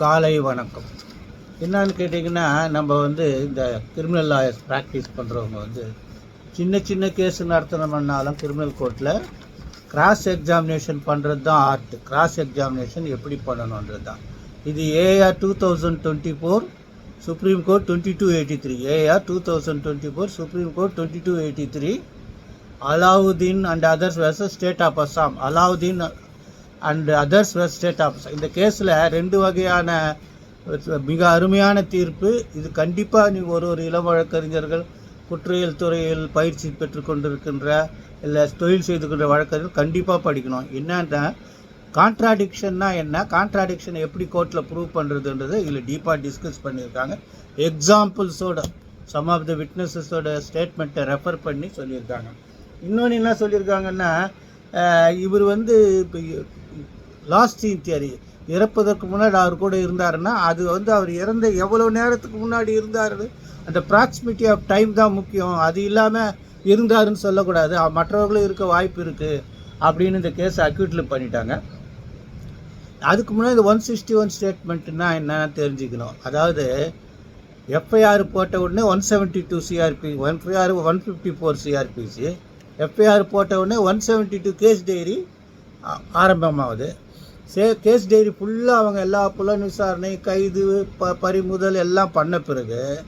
காலை வணக்கம். என்னன்னு கேட்டிங்கன்னா நம்ம வந்து இந்த கிரிமினல் லாயர்ஸ் ப்ராக்டிஸ் பண்ணுறவங்க வந்து சின்ன சின்ன கேஸ் நடத்தணும்னாலும் கிரிமினல் கோர்ட்டில் கிராஸ் எக்ஸாமினேஷன் பண்ணுறது தான் ஆர்ட் கிராஸ் எக்ஸாமினேஷன் எப்படி பண்ணணுன்றது தான். இது AR two thousand twenty four supreme court twenty two eighty three AR two thousand twenty four supreme court twenty two eighty three Alauddin and others versus state of Assam Alauddin and others versus state officer இந்த கேஸில் ரெண்டு வகையான மிக அருமையான தீர்ப்பு. இது கண்டிப்பாக நீங்கள் ஒரு ஒரு இளம் வழக்கறிஞர்கள் குற்றவியல் துறையில் பயிற்சி பெற்றுக்கொண்டிருக்கின்ற இல்லை தொழில் செய்து கொண்ட வழக்கறிஞர்கள் கண்டிப்பாக படிக்கணும். என்னன்னா கான்ட்ராடிக்ஷன்னா என்ன? கான்ட்ராடிக்ஷனை எப்படி கோர்ட்டில் ப்ரூவ் பண்ணுறதுன்றது இதில் டீப்பாக டிஸ்கஸ் பண்ணியிருக்காங்க. எக்ஸாம்பிள்ஸோட சம் ஆஃப் த விட்னஸஸோட ஸ்டேட்மெண்ட்டை ரெஃபர் பண்ணி சொல்லியிருக்காங்க. இன்னொன்று என்ன சொல்லியிருக்காங்கன்னா இவர் வந்து இப்போ லாஸ்ட் தியரி இறப்பதற்கு முன்னாடி அவர் கூட இருந்தாருன்னா அது வந்து அவர் இறந்த எவ்வளோ நேரத்துக்கு முன்னாடி இருந்தார்? அந்த ப்ராக்சிமிட்டி ஆஃப் டைம் தான் முக்கியம். அது இல்லாமல் இருந்தாருன்னு சொல்லக்கூடாது. மற்றவர்களும் இருக்க வாய்ப்பு இருக்குது அப்படின்னு இந்த கேஸ் அக்யூட்டில் பண்ணிட்டாங்க. அதுக்கு முன்னாடி ஒன் சிக்ஸ்டி ஒன் ஸ்டேட்மெண்ட்னா என்னன்னு தெரிஞ்சுக்கணும். அதாவது எஃப்ஐஆர் போட்ட உடனே one seventy two CRP one FIR one fifty four CRPC FIR போட்ட உடனே one seventy two case diary ஆரம்பமாகுது சே கேஸ் டைரி ஃபுல்லாக அவங்க எல்லா புலன் விசாரணை கைது ப பறிமுதல் எல்லாம் பண்ண பிறகு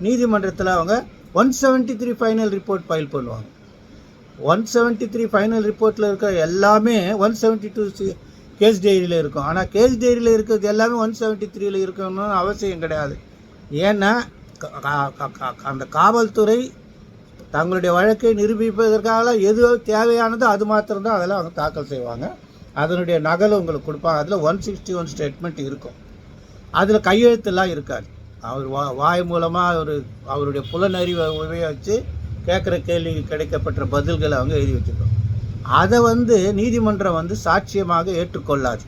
நீதிமன்றத்தில் அவங்க one seventy three final report file பண்ணுவாங்க. ஒன் செவன்ட்டி த்ரீ ஃபைனல் ரிப்போர்ட்டில் இருக்கிற எல்லாமே ஒன் செவன்ட்டி டூ கேஸ் டைரியில் இருக்கும். ஆனால் கேஸ் டைரியில் இருக்கிறது எல்லாமே ஒன் செவன்ட்டி த்ரீயில் இருக்கணும்னு அவசியம் கிடையாது. ஏன்னா க- அந்த காவல்துறை தங்களுடைய வழக்கை நிரூபிப்பதற்காக எது தேவையானதோ அது மாத்திரம்தான் அதெல்லாம் அவங்க தாக்கல் செய்வாங்க. அதனுடைய நகல் உங்களுக்கு கொடுப்பாங்க. அதில் ஒன் சிக்ஸ்டி ஒன் ஸ்டேட்மெண்ட் இருக்கும். அதில் கையெழுத்துலாம் இருக்காது. அவர் வா வாய் மூலமாக அவர் அவருடைய புலனறிவை உபயோகித்து கேட்குற கேள்விக்கு கிடைக்கப்பட்ட பதில்களை அவங்க எழுதி வச்சுருக்கோம். அதை வந்து நீதிமன்றம் வந்து சாட்சியமாக ஏற்றுக்கொள்ளாது.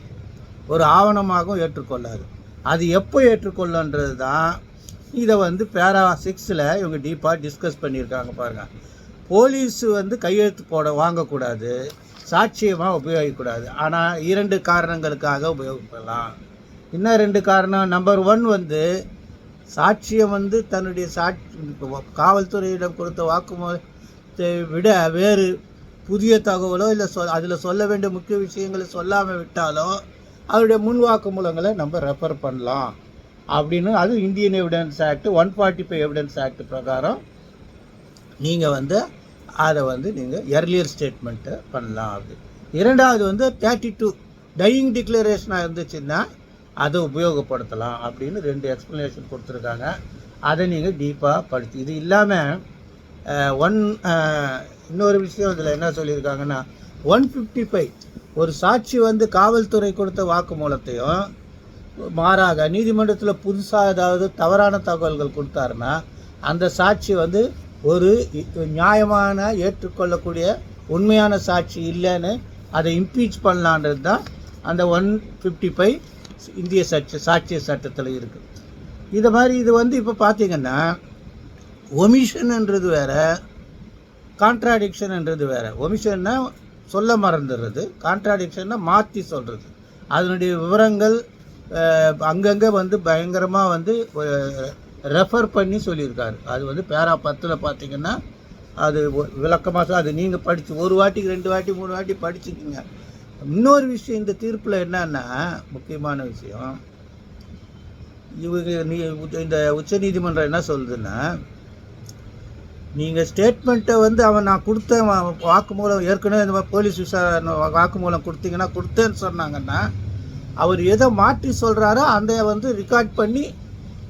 ஒரு ஆவணமாகவும் ஏற்றுக்கொள்ளாது. அது எப்போ ஏற்றுக்கொள்ளன்றது தான் இதை வந்து பேரா சிக்ஸில் இவங்க டீப்பாக டிஸ்கஸ் பண்ணியிருக்காங்க பாருங்கள் போலீஸ் வந்து கையெழுத்து போட வாங்கக்கூடாது. சாட்சியமாக உபயோகிக்கக்கூடாது. ஆனால் இரண்டு காரணங்களுக்காக உபயோகிக்கலாம். இன்னும் ரெண்டு காரணம். நம்பர் ஒன் வந்து சாட்சியம் வந்து தன்னுடைய சாட்சி காவல்துறையிடம் கொடுத்த வாக்குமூலத்தை விட வேறு புதிய தகவலோ இல்லை சொல் அதில் சொல்ல வேண்டிய முக்கிய விஷயங்களை சொல்லாமல் விட்டாலோ அவருடைய முன் வாக்குமூலங்களை நம்ம ரெஃபர் பண்ணலாம். அப்படின்னு அது Indian evidence act one forty five evidence act பிரகாரம் நீங்கள் வந்து அதை வந்து நீங்கள் எர்லியர் ஸ்டேட்மெண்ட்டை பண்ணலாம் அப்படி இரண்டாவது வந்து தேர்ட்டி டூ டையிங் டிக்ளரேஷனாக இருந்துச்சுன்னா அதை உபயோகப்படுத்தலாம் அப்படின்னு ரெண்டு எக்ஸ்ப்ளனேஷன் கொடுத்துருக்காங்க. அதை நீங்கள் டீப்பாக படிச்சு இது இல்லாமல் ஒன் இன்னொரு விஷயம் இதில் என்ன சொல்லியிருக்காங்கன்னா ஒன் ஃபிஃப்டி ஃபைவ் ஒரு சாட்சி வந்து காவல்துறை கொடுத்த வாக்குமூலத்தையும் மாறாக நீதிமன்றத்தில் புதுசாக ஏதாவது தவறான தகவல்கள் கொடுத்தாருன்னா அந்த சாட்சி வந்து ஒரு நியாயமான ஏற்றுக்கொள்ளக்கூடிய உண்மையான சாட்சி இல்லைன்னு அதை இம்பீச் பண்ணலான்றது தான் அந்த ஒன் ஃபிஃப்டி ஃபைவ் இந்திய சட்ட சாட்சிய சட்டத்தில் இருக்குது இதை மாதிரி இது வந்து இப்போ பார்த்தீங்கன்னா ஒமிஷன்ன்றது வேற கான்ட்ராடிக்ஷன்ன்றது வேறு. ஒமிஷன்னா சொல்ல மறந்துடுறது கான்ட்ராடிக்ஷன்னா மாற்றி சொல்கிறது அதனுடைய விவரங்கள் அங்கங்கே வந்து பயங்கரமாக வந்து ரெஃபர் பண்ணி சொல்லியிருக்காரு. அது வந்து பேரா பத்தில் பார்த்தீங்கன்னா அது விளக்கமாக அது நீங்கள் படித்து ஒரு வாட்டிக்கு ரெண்டு வாட்டி மூணு வாட்டி படிச்சுக்கிங்க இன்னொரு விஷயம் இந்த தீர்ப்பில் என்னன்னா முக்கியமான விஷயம் இவங்க நீ இந்த உச்சநீதிமன்றம் என்ன சொல்லுதுன்னா நீங்கள் ஸ்டேட்மெண்ட்டை வந்து அவன் நான் கொடுத்தேன் வாக்குமூலம் ஏற்கனவே இந்த மாதிரி போலீஸ் விசாரணை வாக்குமூலம் கொடுத்தீங்கன்னா கொடுத்தேன்னு சொன்னாங்கன்னா அவர் எதை மாற்றி சொல்கிறாரோ அந்த வந்து ரெக்கார்ட் பண்ணி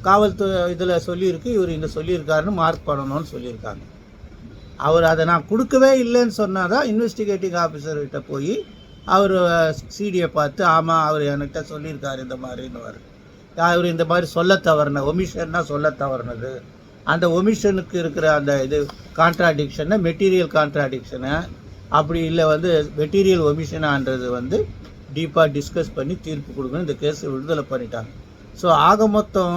காவல்துறை இதில் சொல்லியிருக்கு இவர் இங்கே சொல்லியிருக்காருன்னு மார்க் பண்ணணும்னு சொல்லியிருக்காங்க. அவர் அதை நான் கொடுக்கவே இல்லைன்னு சொன்னால் தான் இன்வெஸ்டிகேட்டிங் ஆஃபீஸர்கிட்ட போய் அவர் சிடியை பார்த்து ஆமாம் அவர் என்கிட்ட சொல்லியிருக்காரு இந்த மாதிரின்னு அவர் இந்த மாதிரி சொல்ல தவறின ஒமிஷன்னா சொல்ல தவறினது. அந்த ஒமிஷனுக்கு இருக்கிற அந்த இது கான்ட்ராடிக்ஷனை மெட்டீரியல் கான்ட்ராடிக்ஷனை அப்படி இல்லை வந்து மெட்டீரியல் ஒமிஷனான்றது வந்து டீப்பாக டிஸ்கஸ் பண்ணி தீர்ப்பு கொடுக்கணும் இந்த கேஸை விடுதலை பண்ணிட்டாங்க. ஸோ ஆக மொத்தம்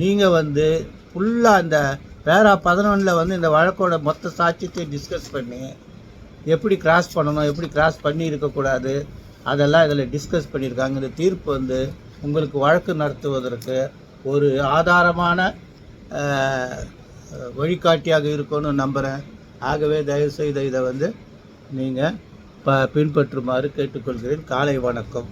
நீங்கள் வந்து ஃபுல்லாக அந்த பேரா பதினொன்றில் வந்து இந்த வழக்கோட மொத்த சாட்சியத்தை டிஸ்கஸ் பண்ணி எப்படி கிராஸ் பண்ணணும் எப்படி கிராஸ் பண்ணி இருக்கக்கூடாது அதெல்லாம் இதில் டிஸ்கஸ் பண்ணியிருக்காங்க. இந்த தீர்ப்பு வந்து உங்களுக்கு வழக்கு நடத்துவதற்கு ஒரு ஆதாரமான வழிகாட்டியாக இருக்கும்னு நம்புகிறேன் ஆகவே தயவுசெய்து இதை வந்து நீங்கள் ப பின்பற்றுமாறு கேட்டுக்கொள்கிறேன். காலை வணக்கம்.